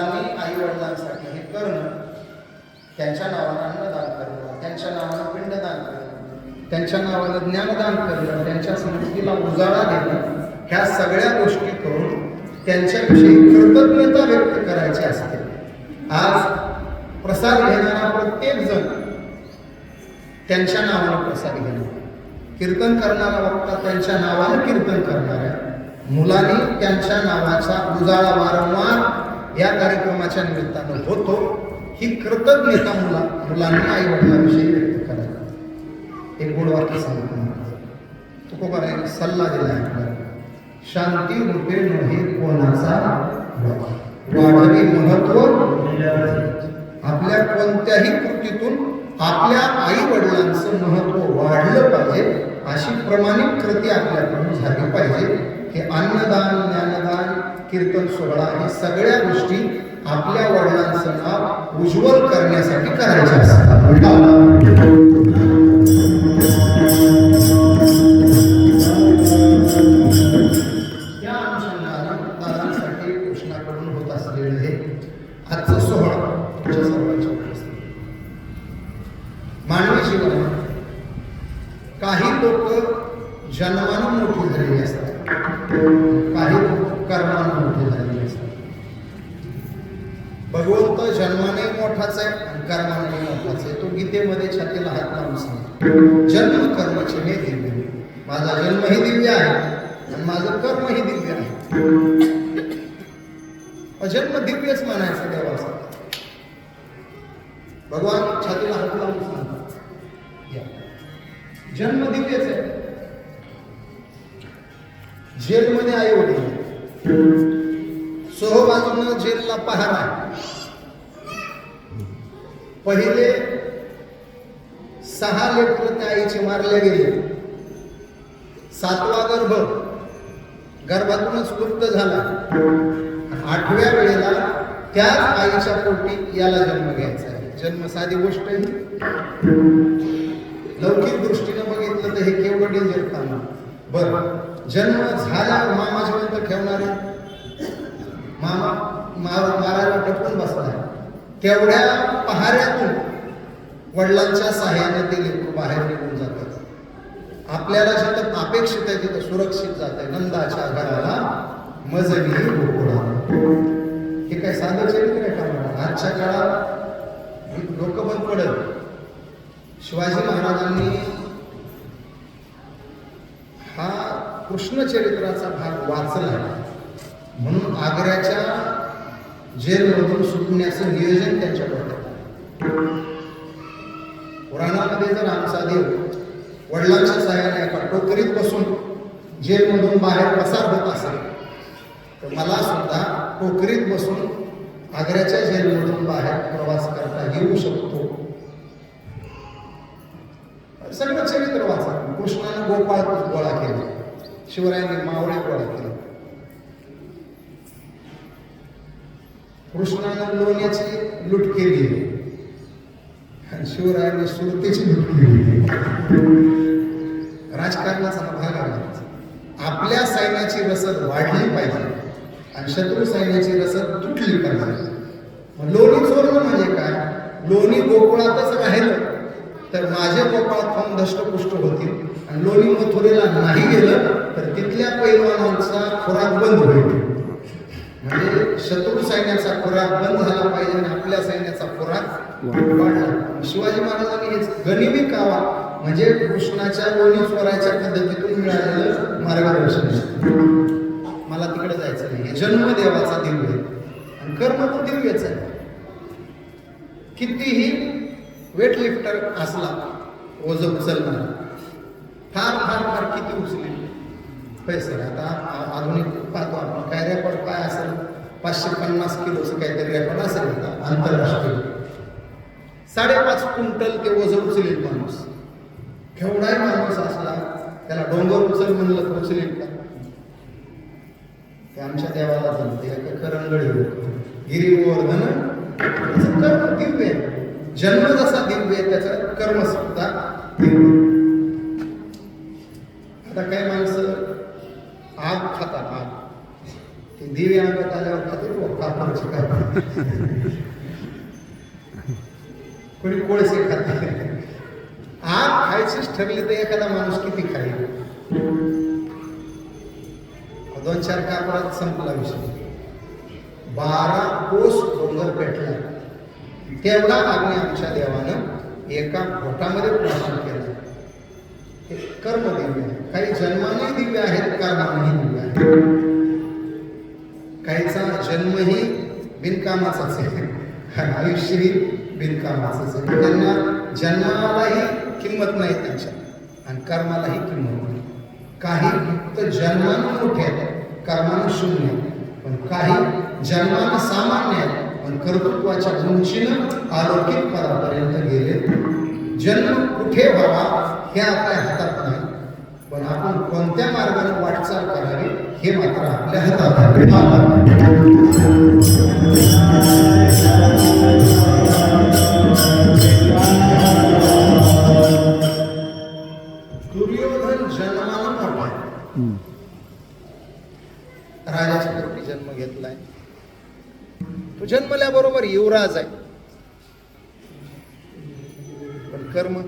आई वडिलांसाठी हे करणं त्यांच्या नावानं अन्नदान करणं त्यांच्या नावानं पिंडदान करणं त्यांच्या नावानं ज्ञानदान करणं त्यांच्या संस्कृतीला उजाळा देणं ह्या सगळ्या गोष्टी करून त्यांच्याविषयी कृतज्ञता व्यक्त करायची असते. आज प्रसाद घेणारा प्रत्येक जण त्यांच्या नावानं प्रसाद घेणार. कीर्तन करणारा वक्ता त्यांच्या नावानं कीर्तन करणाऱ्या मुलांनी त्यांच्या नावाचा उजाळा वारंवार या कार्यक्रमाच्या निमित्तानं होतो. ही कृतज्ञता मुला मुलांनी आई वडिलांविषयी व्यक्त करायला. एक गोड वाक्य सांगतो. तुकोबाराने सल्ला दिला आहे शांती रूपे नव्हे कोणाचा वाढवी महत्त्व आपल्या कोणत्याही कृतीतून आपल्या आई वडिलांचं महत्त्व वाढलं पाहिजे अशी प्रमाणित कृती आपल्याकडून झाली पाहिजे. हे अन्नदान ज्ञानदान कीर्तन सोहळा हे सगळ्या गोष्टी आपल्या वडिलांचं नाव उज्ज्वल करण्यासाठी करायच्या असतात. आणि माझं कर्मही दिव्य आहे. अजन्म दिव्यच म्हणायचं देवाचा भगवान छातीला हात लावून सांगतात. या. जन्म दिव्यच आहे. जेलमध्ये आई वडील सोहबाजूनं जेलला पहारा. आहे. पहिले सहा लेकर त्या आईचे मारले गेले. सातवा गर्भ. गर्भातूनच लुप्त झाला. आठव्या वेळेला त्याच आईच्या पोटी याला जन्म घ्यायचा आहे. जन्म साधी गोष्ट आहे. लौकिक दृष्टीनं बघितलं तर हे केवढं डेंजर काम बरं जन्म झाल्यावर मामा जिवंत ठेवणारे मामा मा मारायला टपून बसलाय तेवढ्या पहाऱ्यातून वडिलांच्या सहाय्याने ते लेकरू बाहेर निघून जातात. आपल्याला जिथं अपेक्षित आहे तिथं सुरक्षित जात आहे नंदाच्या घराला मजली गोकुळा. हे काय साधं चरित्र आहे का आजच्या काळात लोक बंद पडत. शिवाजी महाराजांनी हा कृष्ण चरित्राचा भाग वाचला. म्हणून आग्र्याच्या जेलमधून सुटण्याचं नियोजन त्यांच्याकडे पुराणामध्ये जर आमचा देव वडिलांच्या सहाय्याने एका टोकरीत बसून जेलमधून बाहेर पसार होत असेल तर मला सुद्धा टोकरीत बसून आग्र्याच्या जेलमधून बाहेर प्रवास करता येऊ शकतो. सगळं चरित्र वाचा. कृष्णाने गोपाळ गोळा केले. शिवरायांनी मावळे गोळा केले कृष्णानं लोण्याची लूट केली. आणि शिवरायांनी सुरतेची लूट केली. राजकारणाचा हा भाग आला. आपल्या सैन्याची रसद वाढली पाहिजे आणि शत्रू सैन्याची रसद तुटली पाहिजे. लोणी चोरणं म्हणजे काय? लोणी गोकुळातच राहिलं तर माझ्या गोपाळात खाऊन दष्टपुष्ट होतील? आणि लोणी मथुरेला नाही गेलं तर तिथल्या पैलवानांचा खुराक बंद होईल. म्हणजे शत्रू सैन्याचा खुराक बंद झाला पाहिजे आणि आपल्या सैन्याचा खुराक शिवाजी महाराजांनी हेच गनिमी कावा म्हणजे कृष्णाच्या लोणी स्वराच्या पद्धतीतून मिळालेलं मार्गदर्शन. मला तिकडे जायचं नाही. जन्म देवाचा दिव्य आहे. आणि कर्म तो दिव्यच आहे. कितीही वेट लिफ्टर असला ओझ उचलणार फार फार फार किती उचले पैसे. आता आधुनिक पाहतो आपण. काय रेकॉर्ड काय असेल? पाचशे पन्नास किलोचं काहीतरी रेकॉर्ड असेल आता आंतरराष्ट्रीय. साडेपाच क्विंटल ते वजन उचलेल माणूस. केवढाही माणूस असला त्याला डोंगर उचल म्हणलं तर उचलेल का? ते आमच्या देवाला जमते करंगळी गिरीवर्धन कर्म दिव्य जन्म जसा दिव्य त्याचा त्याचं कर्म सुद्धा आता काही माणसं? आग खातात आग. ते दिवे अंगात आल्यावर खाते काय कोणी कोळसे खाते. आग खायचीच ठरली तर एखादा माणूस किती खाईल? दोन चार कापडात संपला विषय. बारा कोस डोंगर पेटला. तेवढा मागणी आमच्या देवानं एका घोटामध्ये प्रश्न केला. हे कर्म दिव्य आहे. काही जन्माने दिव्य आहेत कर्मानेही दिव्य आहेत. काहीचा जन्मही बिनकामाचाच आहे. आयुष्यही बिनकामाचं त्यांना म्हणजे जन्मालाही किंमत नाही त्यांच्या. आणि कर्मालाही किंमत नाही. काही फक्त जन्मानं मोठे आहेत कर्मानं शून्य पण काही जन्मानं सामान्य आहेत पण कर्तृत्वाच्या उंचीनं आरोग्य पदापर्यंत गेले. जन्म कुठे व्हावा हे आपल्या हातात नाही. पण आपण कोणत्या मार्गाने वाटचाल करावी हे मात्र आपल्या हातात आहे. दुर्योधन जन्माला मोठा आहे राजाच्या जन्म घेतलाय. तो जन्मल्याबरोबर युवराज आहे. पण कर्म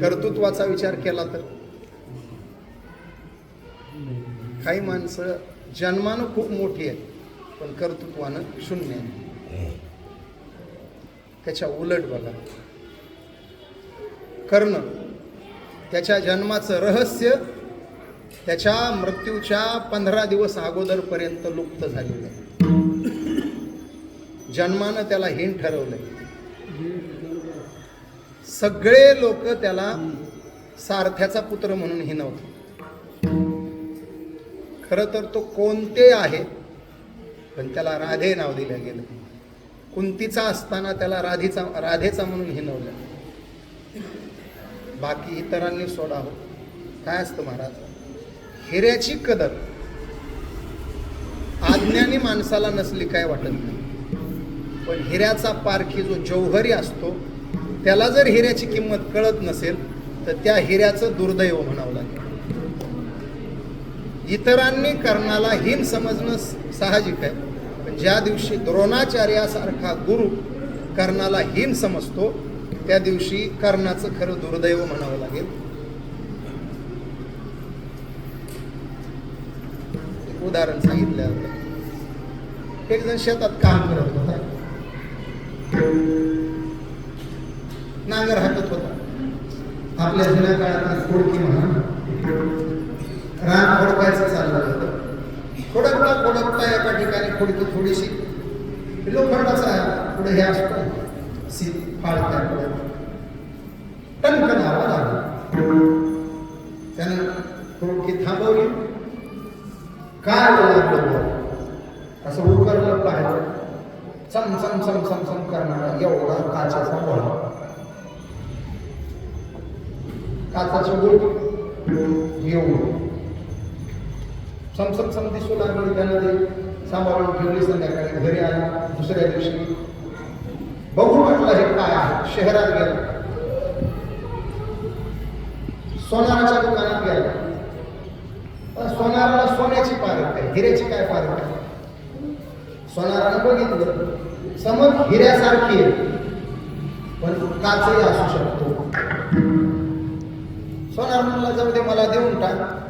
कर्तृत्वाचा विचार केला तर? काही माणसं जन्मानं खूप मोठी आहेत पण कर्तृत्वानं शून्य आहे त्याच्या उलट बघा. कर्ण त्याच्या जन्माचं रहस्य त्याच्या मृत्यूच्या पंधरा दिवस अगोदरपर्यंत लुप्त झालेलं आहे. जन्मानं त्याला हीन ठरवलंय. सगळे लोक त्याला सारथ्याचा पुत्र म्हणून हिनवतात. खरं तर तो कोणते आहे? पण त्याला राधे नाव दिलं गेलं. कुंतीचा असताना त्याला राधीचा राधेचा म्हणून हिनवलं. बाकी इतरांनी सोडा हो. काय असतं महाराज? हिऱ्याची कदर. आज्ञानी माणसाला नसली काय वाटत नाही. पण हिऱ्याचा पारखी जो जौहरी असतो त्याला जर हिऱ्याची किंमत कळत नसेल तर त्या हिऱ्याचं दुर्दैव म्हणावं लागेल. इतरांनी कर्णाला हीन समजणं साहजिक आहे. ज्या दिवशी द्रोणाचार्यासारखा गुरु कर्णाला हीन समजतो त्या दिवशी कर्णाचं खरं दुर्दैव म्हणावं लागेल. उदाहरण सांगितलं एक जण शेतात काम करत होता. नांगर हाकत होता. आपल्या जुन्या काळात खोडकी म्हणा रान खोडकायचं चाललं होतं. खोडकता खोडकता एका ठिकाणी खोडकी थोडीशी. लोखंडाचा आहे. पुढे हे असतो. सी फाळत्या पुढे. टणकन आवाज आला त्यानं खोडकी थांबवली? काय लागलं असं उकरलं पाहिजे चम चम चम चम चम करणारा एवढा काचाचा गोळा काचाची बोट एवढं. समसम सम दिसू लागली त्यानं ते सांभाळून ठेवली संध्याकाळी घरी आला. दुसऱ्या दिवशी बघू म्हटलं हे काय आहे. शहरात गेला. सोनाराच्या दुकानात गेला. पण सोनाराला सोन्याची पारख आहे हिऱ्याची काय पारख आहे? सोनारानं बघितलं समज हिऱ्यासारखी आहे पण काचही असू शकतो. सोनार म्हणला जाऊ दे मला देऊन टाक.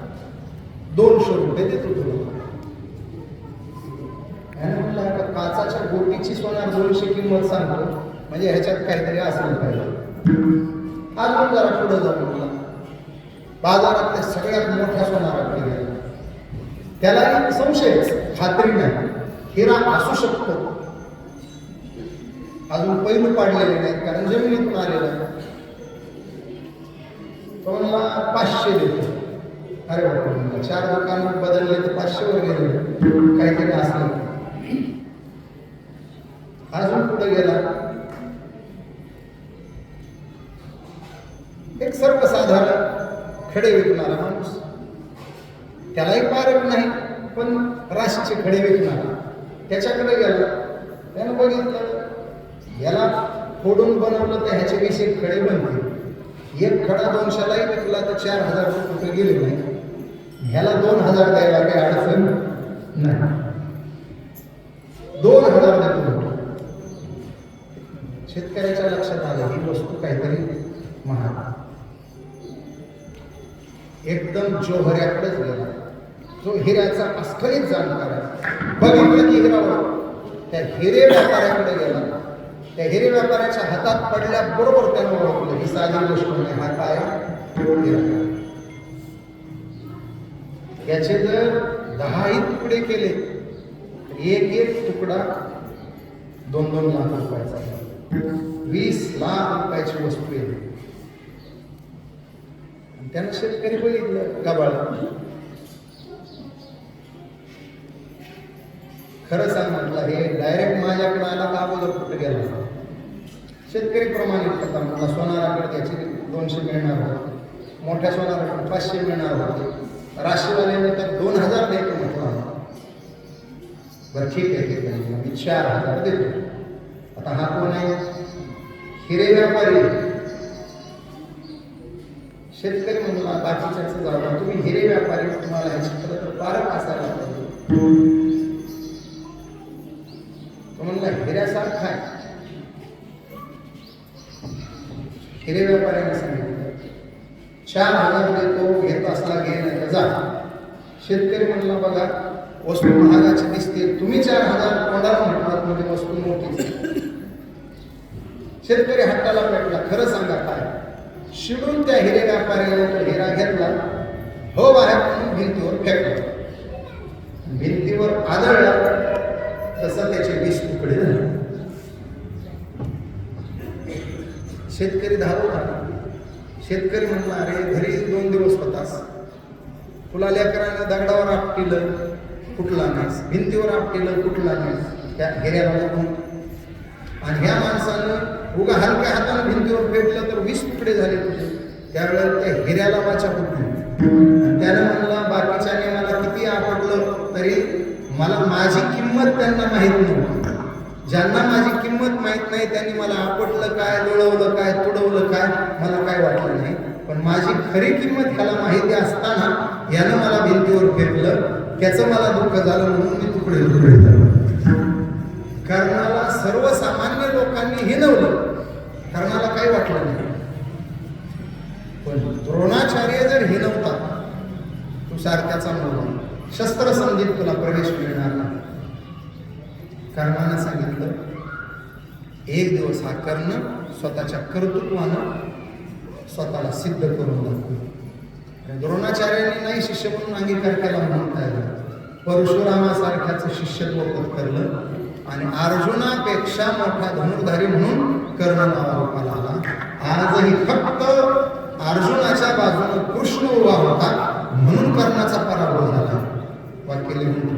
दोनशे रुपये देतो तुला याने म्हणलं आता काचाच्या गोटीची सोनार दोनशे किंमत सांगतो. म्हणजे ह्याच्यात काहीतरी असेल पाहिजे. अजून जरा पुढे जातो म्हणला. बाजारातल्या सगळ्यात मोठ्या सोनाराकडे गेला. त्याला संशयच खात्री नाही. हिरा असू शकतो. अजून पैलू पाडलेले नाहीत कारण जमिनीतून आलेला तो पाचशे देतो. अरे बापरे चार दुकान बदलले तर पाचशे वर गेले काहीतरी असलं अजून कुठे गेला? एक सर्वसाधारण खडे विकणारा माणूस. त्यालाही पारख नाही पण राशीचे खडे विकणारा त्याच्याकडे गेला. त्यानं बघितलं याला फोडून बनवलं तर ह्याचे वीस खडे बनतील. एक खडा दोनशेलाही विकला तर चार हजार रुपये कुठे गेले नाही. ह्याला दोन हजार द्यायला काही अडचण नाही. दोन हजार देतो शेतकऱ्याच्या लक्षात आलं ही वस्तू काहीतरी महाग. एकदम जोहऱ्याकडेच गेला. जो हिऱ्याचा अस्खलित जाणकार आहे. बघितलं की हिरावर. त्या हिरे व्यापाऱ्याकडे गेला. त्या हिरे व्यापाऱ्याच्या हातात पडल्याबरोबर त्यानं ओळखलं. ही साधी गोष्ट नाही हा काय? हिरा. याचे जर दहाही तुकडे केले तर एक एक तुकडा दोन दोन लाख रुपयाचा वीस लाख रुपयाची वस्तू आहे. त्यानं शेतकरी बघितलं गबाळ. खरं सांग म्हटलं हे डायरेक्ट माझ्याकडे आला का अगोदर कुठे गेला? शेतकरी प्रमाणित करता मला सोनाराकडे त्याचे दोनशे मिळणार होते. मोठ्या सोनाराकडे पाचशे मिळणार होते. राशीवाल्याने तर दोन हजार देतो म्हटलं बरं ठीक आहे ठीक आहे. मी चार हजार देतो. आता हा कोण आहे? हिरे व्यापारी. शेतकरी म्हणला बाकीच्याच जाऊ तुम्ही हिरे व्यापारी तुम्हाला हे खरं तर पारख असायला पाहिजे. तो म्हणला हिऱ्यासारखा आहे. हिरे व्यापाऱ्याने सांगितलं चार हजार देतो घेत असला घे नाही जा. शेतकरी म्हणला बघा वस्तू महागाची दिसते. तुम्ही चार हजार तोंडाला म्हटलात म्हणजे वस्तू मोठी शेतकरी हट्टाला पेटला. खरं सांगा काय? शिडून त्या हिरे व्यापाऱ्याला तो हिरा घेतला. हो बाहेर म्हणून भिंतीवर फेकला. भिंतीवर आदळला. तसं त्याचे वीस तुकडे झाले. शेतकरी धावू शेतकरी म्हणला अरे घरी दोन दिवस होतास तुला लेकरानं दगडावर आपटिलं कुठला नास? भिंतीवर आपटिलं कुठला नास? त्या हिऱ्याला बघून. आणि ह्या माणसानं उगा हलक्या हातानं भिंतीवर फेटलं तर वीस तुकडे झाले तुझे. त्यावेळेला त्या हिऱ्याला वाचा कुठली त्यानं म्हणला बाकीच्याने मला किती आवडलं तरी मला माझी किंमत त्यांना माहीत नव्हती. ज्यांना माझी किंमत माहीत नाही त्यांनी मला आपटलं काय लोळवलं काय तुडवलं काय मला काय वाटलं नाही. पण माझी खरी किंमत ह्याला माहिती असताना यानं मला भिंतीवर फेकलं त्याचं मला दुःख झालं म्हणून मी तुकडे तुकडे झालो कर्णाला सर्वसामान्य लोकांनी हिनवलं कर्णाला काही वाटलं नाही. पण द्रोणाचार्य जर हिनवता तुषार त्याचा मुलगा शस्त्र संधीत तुला प्रवेश मिळणार नाही कर्णानं सांगितलं एक दिवस हा कर्ण स्वतःच्या कर्तृत्वानं स्वतःला सिद्ध करून दाखवलं आणि द्रोणाचार्यांनी नाही शिष्य म्हणून अंगीकार केला म्हणून येईल परशुरामासारख्याचं शिष्यत्व पत्करलं आणि अर्जुनापेक्षा मोठा धनुर्धारी म्हणून कर्ण नावारूपाला आला. आजही फक्त अर्जुनाच्या बाजूने कृष्ण उभा होता म्हणून कर्णाचा पराभव झाला. वाक्य लिहून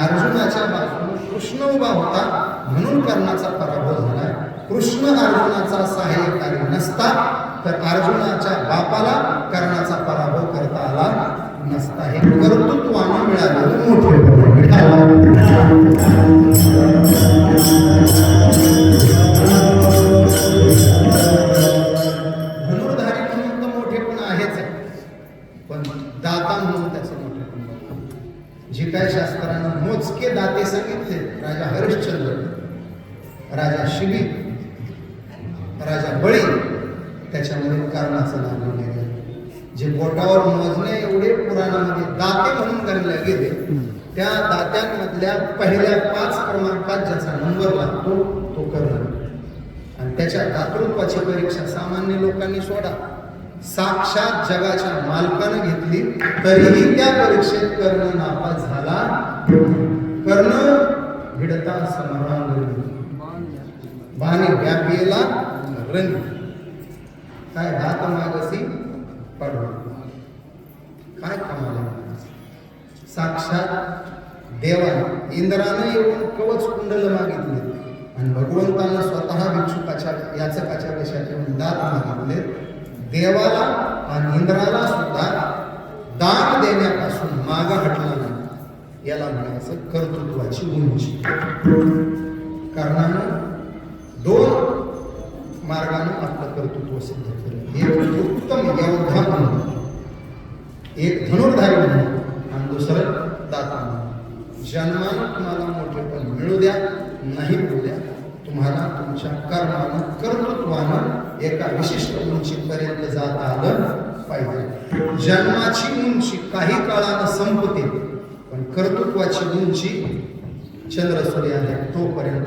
अर्जुनाच्या बाजूने कृष्ण उभा होता म्हणून कर्णाचा पराभव झाला. कृष्ण अर्जुनाचा सहाय्यकारी नसता तर अर्जुनाच्या बापाला कर्णाचा पराभव करता आला नसता. हे कर्तृत्वाने मिळालेलं मोठे धनुर्धारी म्हणून तर आहेच पण दाता म्हणून त्याचं मोठेपण जे काय शास्त्रानं मोजके दाते सांगितले राजा हरिश्चंद्र. राजा शिबी राजा बळी त्याच्यामध्ये कारणाचं नाव गेले जे बोटावर मोजणे एवढे पुराणामध्ये दाते म्हणून गणले गेले त्या दात्यांमधल्या पहिल्या पाच क्रमांकात ज्याचा नंबर लागतो तो कर्ण. आणि त्याच्या दातृत्वाची परीक्षा सामान्य लोकांनी सोडा. साक्षात जगाच्या मालकानं घेतली तरीही त्या परीक्षेत कर्ण नापास झाला कर्ण भिडता समाधान वाणी व्यापीला रंग. काय हात मागसी पडवा. काय कमाल साक्षात देवाने इंद्राने येऊन कवच कुंडल मागितले. आणि भगवंतानं स्वतः भिक्षुकाच्या याचकाच्या कशा येऊन दात मागितले. देवाला आणि इंद्राला सुद्धा दान देण्यापासून माग हटला नाही. याला म्हणायचं कर्तृत्वाची उंची. कारणानं दोन मार्गाने आपलं कर्तृत्व सिद्ध केलं एक उत्तम योद्धा म्हणून एक धनुर्धारी म्हणून आणि दुसरं दाता म्हणून. जन्मानं तुम्हाला मोठेपण मिळू द्या नाही मिळू द्या. तुम्हाला तुमच्या कर्मानं कर्तृत्वानं एका विशिष्ट उंचीपर्यंत जात आलं पाहिजे. जन्माची उंची काही काळानं संपते पण कर्तृत्वाची उंची चंद्र सूर्य आहे तोपर्यंत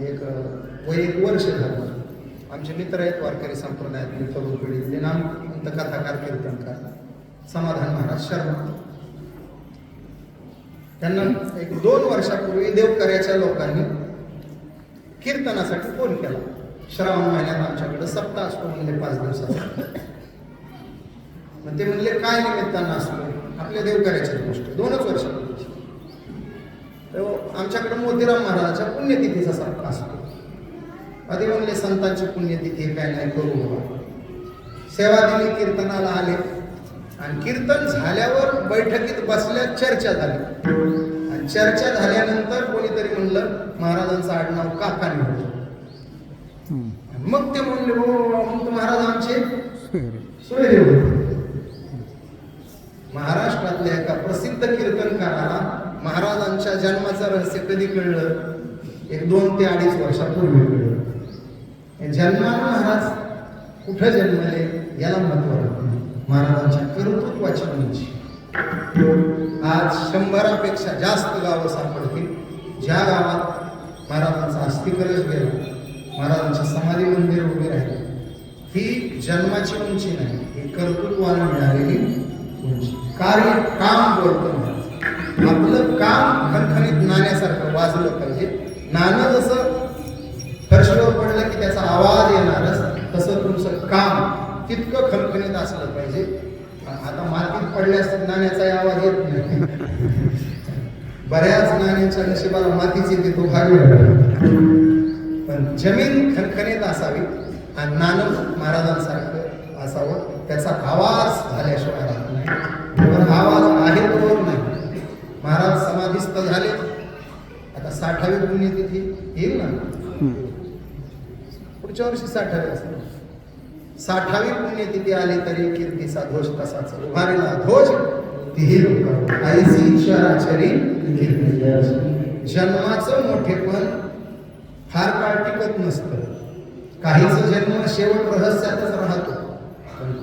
एक वय एक वर्ष झालं. आमचे मित्र आहेत वारकरी संप्रदायातील तरुण पिढीतले नाम कथाकार कीर्तनकार समाधान महाराज शर्मा. त्यांना एक दोन वर्षापूर्वी देवकऱ्याच्या लोकांनी कीर्तनासाठी फोन केला. श्रावण महिन्यात आमच्याकडे सप्ताह असतो म्हणले पाच दिवसाचा. मग ते म्हणले काय निमित्तानं असतो? आपल्या देवकऱ्याची गोष्ट. दोनच वर्ष. आमच्याकडे मोतीराम महाराजाच्या पुण्यतिथीचा सप्ताह असतो. कधी म्हणले संतांची पुण्यतिथी काय नाही करू सेवा दिली कीर्तनाला आले. आणि कीर्तन झाल्यावर बैठकीत बसल्या चर्चा झाली. आणि चर्चा झाल्यानंतर कोणीतरी म्हणलं महाराजांचं आडनाव काका निवडलं मग ते म्हणले हो महाराज आमचे सोयरे होते. महाराष्ट्रातल्या एका प्रसिद्ध कीर्तनकाराला महाराजांच्या जन्माचं रहस्य कधी कळलं? एक दोन ते अडीच वर्षापूर्वी कळलं. जन्माला महाराज कुठं जन्मले याला महत्त्व महाराजांच्या कर्तृत्वाची उंची. आज शंभरापेक्षा जास्त गावं सापडतील. ज्या गावात महाराजांचा अस्थिकलश गेला महाराजांच्या समाधी मंदिर उभे राहिले. ही जन्माची उंची नाही ही कर्तृत्वाने मिळालेली उंची. कार्य काम बोलतो. आपलं काम खणखणीत नाण्यासारखं वाजलं पाहिजे. नाणं जसं फरशीवर पडलं की त्याचा आवाज येणारच तसं तुमचं काम तितकं खणखणीत असलं पाहिजे. आता मातीत पडल्यास नाण्याचा आवाज येत नाही. बऱ्याच नाण्यांच्या नशिबाला मातीच येते तो भारी पण जमीन खणखणीत असावी आणि नाणं महाराजांसारखं असावं त्याचा आवाज झाल्याशिवाय राहत नाही. पण आवाज आहे तो नाही. महाराज समाधीस्थ झाले. आता साठावी पुण्यतिथी येईल ना? पुढच्या वर्षी साठावी असेल साठावी पुण्यतिथी आली तरी कीर्तीचा ध्वज तसाच उभारला. ध्वज तीही लोक आईची कीर्ती जन्माचं मोठेपण फार काळ टिकत नसतं. काहीच जन्म शेवट रहस्यातच राहतो.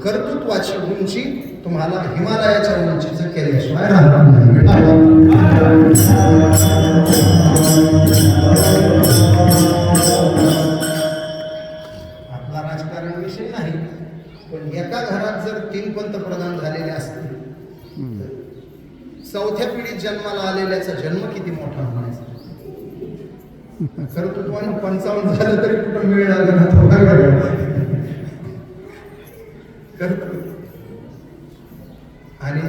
कर्तृत्वाची उंची तुम्हाला हिमालयाच्या उंचीचं केल्याशिवाय राहणार आपला राजकारण विषय नाही पण एका घरात जर तीन पंतप्रधान झालेले असतील चौथ्या पिढीत जन्माला आलेल्याचा जन्म किती मोठा म्हणायचा? कर्तृत्वानं पंचावन्न झालं तरी कुठं मिळणार? करतो आणि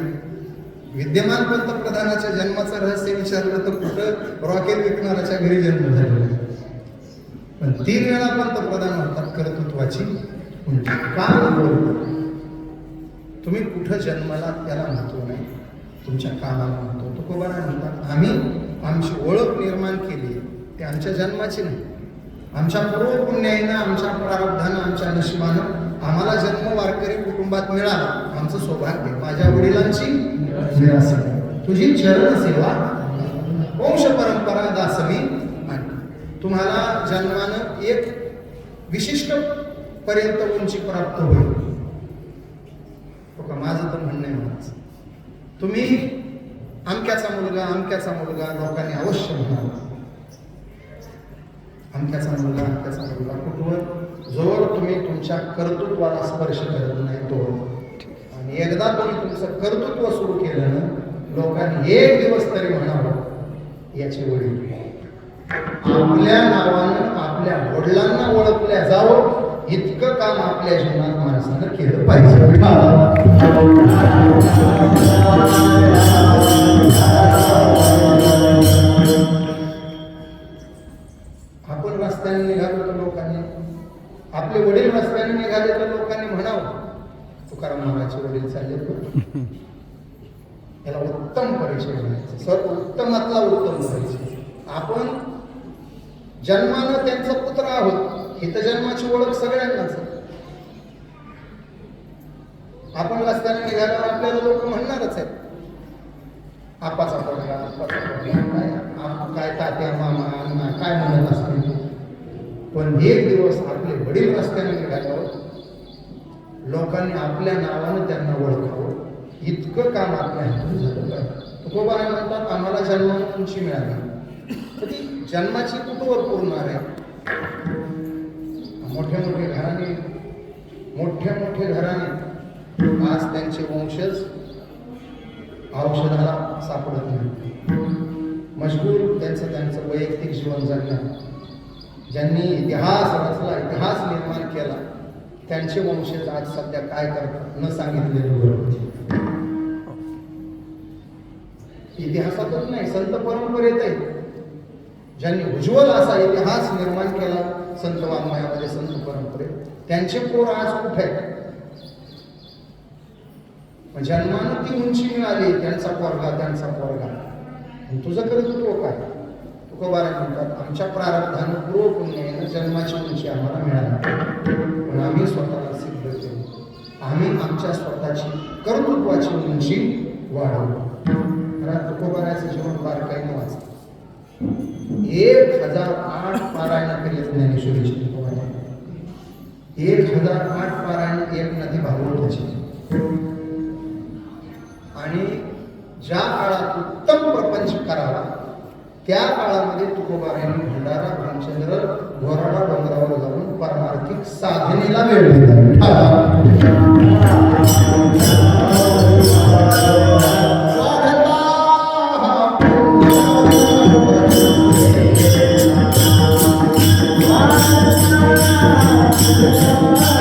विद्यमान पंतप्रधानाच्या जन्माचं रहस्य विचारलं तर कुठं? रॉकेल विकणाऱ्याच्या घरी जन्म झालेला पण तीन वेळा पंतप्रधान होतात कर्तृत्वाची का तुम्ही कुठं जन्माला त्याला महत्त्व नाही? तुमच्या कामाला महत्त्व. तो कोबारा म्हणतात आम्ही आमची ओळख निर्माण केली ते आमच्या जन्माची नाही. आमच्या पूर्व पुण्याईनं आमच्या प्रारब्धानं आमच्या नशिबानं आम्हाला जन्म वारकरी कुटुंबात मिळाला. आमचं सौभाग्य. माझ्या वडिलांची तुझी चरण सेवा वंश परंपरा दासवी आणि तुम्हाला जन्मानं एक विशिष्ट पर्यंत उंची प्राप्त होईल. हो का माझं तर म्हणणं आहे तुम्ही अमक्याचा मुलगा अमक्याचा मुलगा लोकांनी अवश्य म्हणाला अमक्याचा मुलगा अमक्याचा मुलगा कुठवर? जोवर तुम्ही तुमच्या कर्तृत्वाला स्पर्श करत नाही तो. आणि एकदा तुम्ही तुमचं कर्तृत्व सुरू केलं ना लोकांनी एक दिवस तरी म्हणावं याची वडील. आपल्या नावानं आपल्या वडिलांना ओळखल्या जावं इतकं काम आपल्या जीवनात माणसानं केलं पाहिजे. त्याला उत्तम परिचय म्हणायचं. सर्व उत्तमातला उत्तम परिचय आपण जन्मानं त्यांचा पुत्र आहोत. ही तर जन्माची ओळख सगळ्यांनाच आहे. आपण रस्त्याने निघाल्यावर आपल्याला लोक म्हणणारच आहेत. आपाचा पडला आपाचा काय? आप- काय तात्या मामा अण्णा काय म्हणत असतील? पण एक दिवस आपले वडील रस्त्याने निघाल्यावर लोकांनी आपल्या नावानं त्यांना ओळखावं. इतकं काम आपल्या हातून झालं पाहिजे तुकोबाने म्हणतात आम्हाला जन्मानं तुमची मिळाली. तर ती जन्माची कुठवर पुरणार आहे? मोठे मोठे घराणे मोठ्या मोठे घराणे आज त्यांचे वंशज औषधाला सापडत नाही मजबूर त्यांचं त्यांचं वैयक्तिक जीवन जगणं. ज्यांनी इतिहास रचला इतिहास निर्माण केला त्यांचे वंशज आज सध्या काय करतात न सांगितलेलं बरोबर. इतिहासातच नाही संत परंपरेत आहे. ज्यांनी उज्ज्वल असा इतिहास निर्माण केला संत वाङ्मयामध्ये संत परंपरेत त्यांचे पोर आज कुठे आहेत? जन्मानं ती उंची मिळाली त्यांचा पोरगा त्यांचा पोरगा. तुझं कर्तृत्व काय? तुकोबारा म्हणतात आमच्या प्रारब्धानं पूर्व पुण्यानं जन्माची उंची आम्हाला मिळाली. पण आम्ही स्वतःला सिद्ध केलो. आम्ही आमच्या स्वतःची कर्तृत्वाची उंची वाढवली. तुकोबाराचं जीवन काही वाचलं एक हजार आठ पारायण केले ज्ञानेश्वरीची तुकोबाने एक हजार आठ पारायण एक नदी भागवताची आणि ज्या काळात उत्तम प्रपंच करावा त्या काळामध्ये तुकोबारायांनी भंडारा भामचंद्र घोराडा डोंगरावर जाऊन पारमार्थिक साधनेला वेळ दिला. संत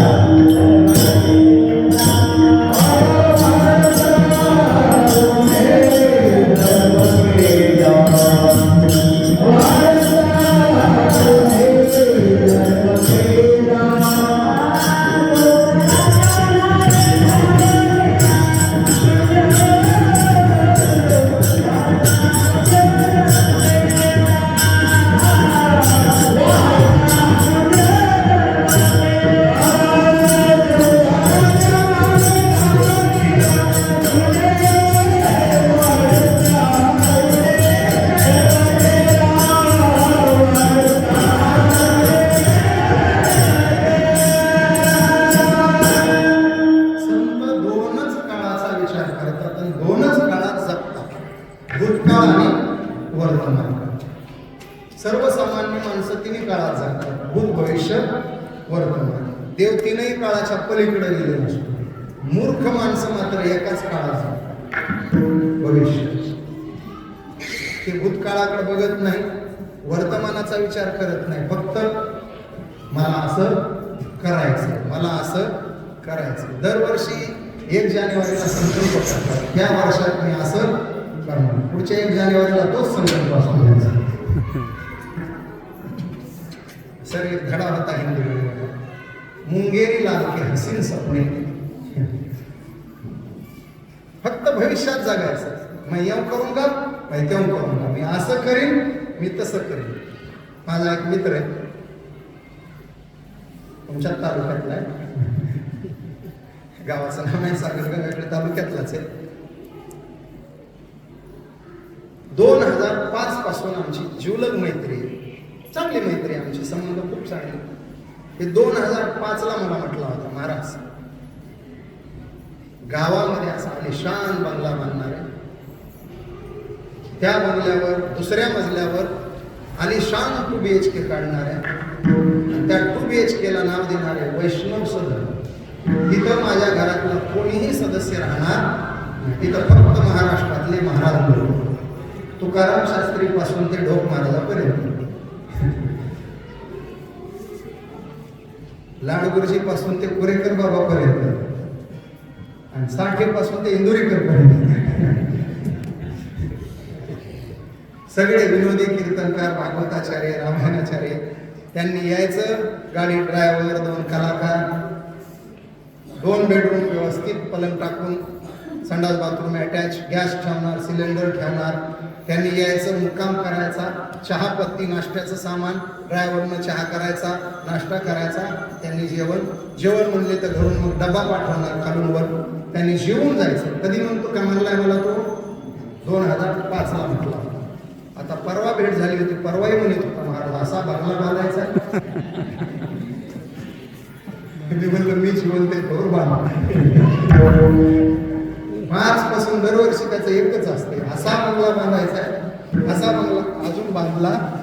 सर्वसामान्य माणसं तिन्ही काळात जातात. भूत भविष्य वर्तमान. देव तीनही काळाच्या पलीकडे गेले असतो. मूर्ख माणसं मात्र एकाच काळात भविष्य. ते भूतकाळाकडे बघत नाही वर्तमानाचा विचार करत नाही. फक्त मला असं करायचं मला असं करायचं दरवर्षी एक जानेवारीला संकल्प करतात. या वर्षात मी असं करणार. पुढच्या एक जानेवारीला तोच संकल्प असतो सर एक धडा होता हिंदी. मुंगेरी लाल के हसीन सपने. फक्त भविष्यात जगायचं. मी येऊ करूंगा मैं तेव करूंगा मी असं करीन मी तसं करीन. माझा एक मित्र आहे. तुमच्या तालुक्यातला आहे. गावाचं नाव आहे सांगत तालुक्यातलाच आहे. दोन हजार पाच पासून आमची जिवलग मैत्री आहे. चांगली मैत्री आहे आमची संबंध खूप चांगले हे दोन हजार पाच ला मला म्हटला होता महाराज. गावामध्ये असा निशान बंगला बांधणार आहे. त्या बंगल्यावर दुसऱ्या मजल्यावर आलिशान टू बी एच के काढणार आहे. त्या टू बी एच केला नाव देणार आहे वैष्णव सदन तिथं माझ्या घरातला कोणीही सदस्य राहणार नाही. तिथं फक्त महाराष्ट्रातले महाराज लोक. तुकाराम शास्त्री पासून ते ढोक महाराजापर्यंत लाडगुरुजी पासून ते कुरेकर बाबापर्यंत. आणि साठे पासून ते इंदुरीकर पर्यंत सगळे विनोदी कीर्तनकार भागवताचार्य रामायणाचार्य त्यांनी यायचं गाडी ड्रायव्हर दोन कलाकार दोन बेडरूम व्यवस्थित पलंग टाकून संडास बाथरूम अटॅच गॅस ठेवणार सिलेंडर ठेवणार त्यांनी यायचं मुक्काम करायचा चहा पत्ती नाश्त्याचं सामान ड्रायव्हरनं चहा करायचा नाश्ता करायचा त्यांनी जेवण. जेवण म्हणले तर घरून मग डबा पाठवणार खालूनवर. त्यांनी जेवून जायचं. कधी म्हणतो का म्हणलाय मला तो? दोन हजार पाचला म्हटला. आता परवा भेट झाली होती परवाही म्हणत होता महाराज असा बंगला बांधायचा मी म्हणलं मी जिवंत आहे तोवर मार्च पासून दरवर्षी त्याचं एकच असते. असा बंगला बांधायचा आहे. असा बंगला अजून बांधला